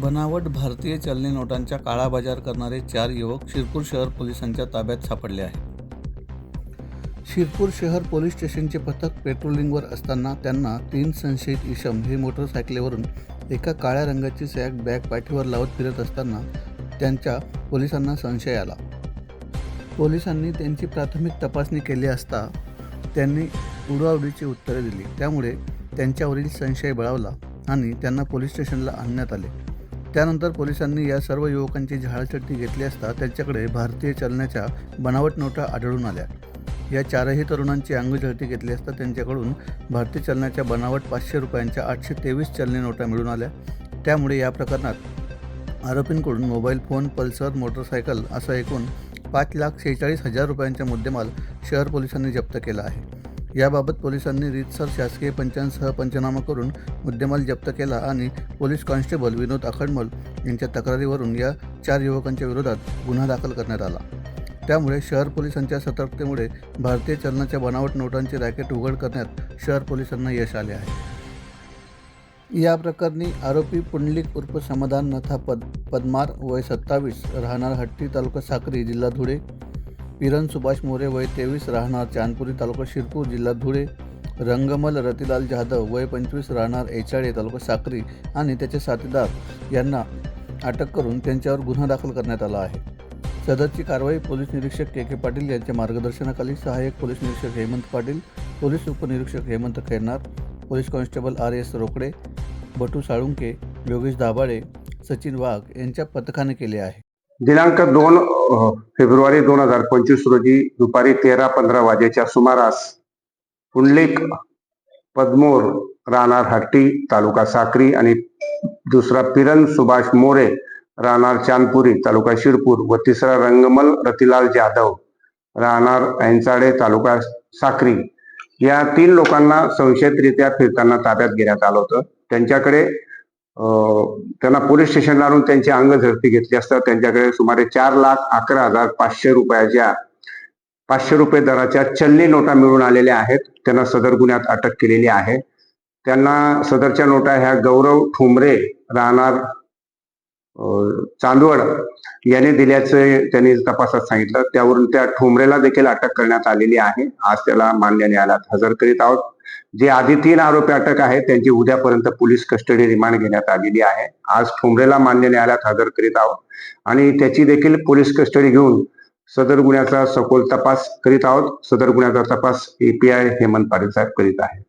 बनावट भारतीय चलनी नोटांचा काळाबाजार करणारे चार युवक शिरपूर शहर पोलिसांच्या ताब्यात सापडले आहेत. शिरपूर शहर पोलीस स्टेशनचे पथक पेट्रोलिंगवर असताना त्यांना तीन संशयित इसम हे मोटरसायकलीवरून एका काळ्या रंगाची सॅक बॅग पाठीवर लावत फिरत असताना त्यांच्या पोलिसांना संशय आला. पोलिसांनी त्यांची प्राथमिक तपासणी केली असता त्यांनी उडवाउडीची उत्तरे दिली. त्यामुळे त्यांच्यावरील संशय बळावला आणि त्यांना पोलीस स्टेशनला आणण्यात आले. त्यानंतर पोलिसांनी या सर्व युवकांची झाडचट्टी घेतली असता त्यांच्याकडे भारतीय चलनाच्या बनावट नोटा आढळून आल्या. या चारही तरुणांची अंगझळती घेतली असता त्यांच्याकडून भारतीय चलनाच्या बनावट पाचशे रुपयांच्या आठशे तेवीस चलनी नोटा मिळून आल्या. त्यामुळे या प्रकरणात आरोपींकडून मोबाईल फोन पल्सर मोटरसायकल असं एकूण पाच लाख शेहेचाळीस हजार रुपयांचा मुद्देमाल शहर पोलिसांनी जप्त केला आहे. याबाबत पोलिसांनी रीतसर शासकीय पंचांसह पंचनामा करून मुद्देमाल जप्त केला आणि पोलीस कॉन्स्टेबल विनोद अखडमल यांच्या तक्रारीवरून या चार युवकांच्या विरोधात गुन्हा दाखल करण्यात आला. त्यामुळे शहर पोलिसांच्या सतर्कतेमुळे भारतीय चलनाच्या बनावट नोटांचे रॅकेट उघड करण्यात शहर पोलिसांना यश आले आहे. या प्रकरणी आरोपी पुंडलिक उर्फ समाधान नथा पद पदमार वय सत्तावीस राहणार हट्टी तालुका साक्री जिल्हा धुळे किरण सुभाष मोरे वय तेवीस राहणार चांदपुरी तालुका शिरपूर जिल्हा धुळे. रंगमल रतिलाल जाधव वय पंचवीस राहणार एचाळे तालुका साक्री आणि त्याचे साथीदार यांना अटक करून त्यांच्यावर गुन्हा दाखल करण्यात आला आहे. सदरची कारवाई पोलीस निरीक्षक के के पाटील यांच्या मार्गदर्शनाखाली सहाय्यक पोलीस निरीक्षक हेमंत पाटील पोलीस उपनिरीक्षक Hemant Kharnar police constable R S Rokade Batu Salunke Yogesh Dabhade Sachin Wagh यांच्या पथकाने केले आहे. दिनांक दोन फेब्रुवारी दोन हजार पंचवीस रोजी दुपारी तेरा पंधरा वाजेच्या सुमारास पुंडलिक पदमोर राहणार हट्टी तालुका साक्री आणि दुसरा पिरन सुभाष मोरे राहणार चांदपुरी तालुका शिरपूर व तिसरा रंगमल रतिलाल जाधव राहणार ऐंचाडे तालुका साक्री. या तीन लोकांना संशयितरित्या फिरताना ताब्यात घेण्यात आलं होतं. त्यांच्याकडे त्यांना पोलीस स्टेशनला आणून त्यांची अंग झडती घेतली असता त्यांच्याकडे सुमारे चार लाख अकरा हजार पाचशे रुपयाच्या पाचशे रुपये दराच्या चलनी नोटा मिळून आलेल्या आहेत. त्यांना सदर गुन्ह्यात अटक केलेली आहे. त्यांना सदरच्या नोटा ह्या गौरव ठोंबरे राहणार चांदवड याने दिल्याचे त्यांनी तपासात सांगितलं. त्यावरून त्या ठोंबरेला देखील अटक करण्यात आलेली आहे. आज त्याला मान्य न्यायालयात हजर करीत आहोत. जे आधी तीन आरोपी अटक आहेत त्यांची उद्यापर्यंत पोलीस कस्टडी रिमांड घेण्यात आलेली आहे. आज ठोंबरेला मान्य न्यायालयात हजर करीत आहोत. आणि त्याची देखील पोलीस कस्टडी घेऊन सदर गुन्ह्याचा सखोल तपास करीत आहोत. सदर गुन्ह्याचा तपास एपीआय हेमंत पाटील साहेब करीत आहेत.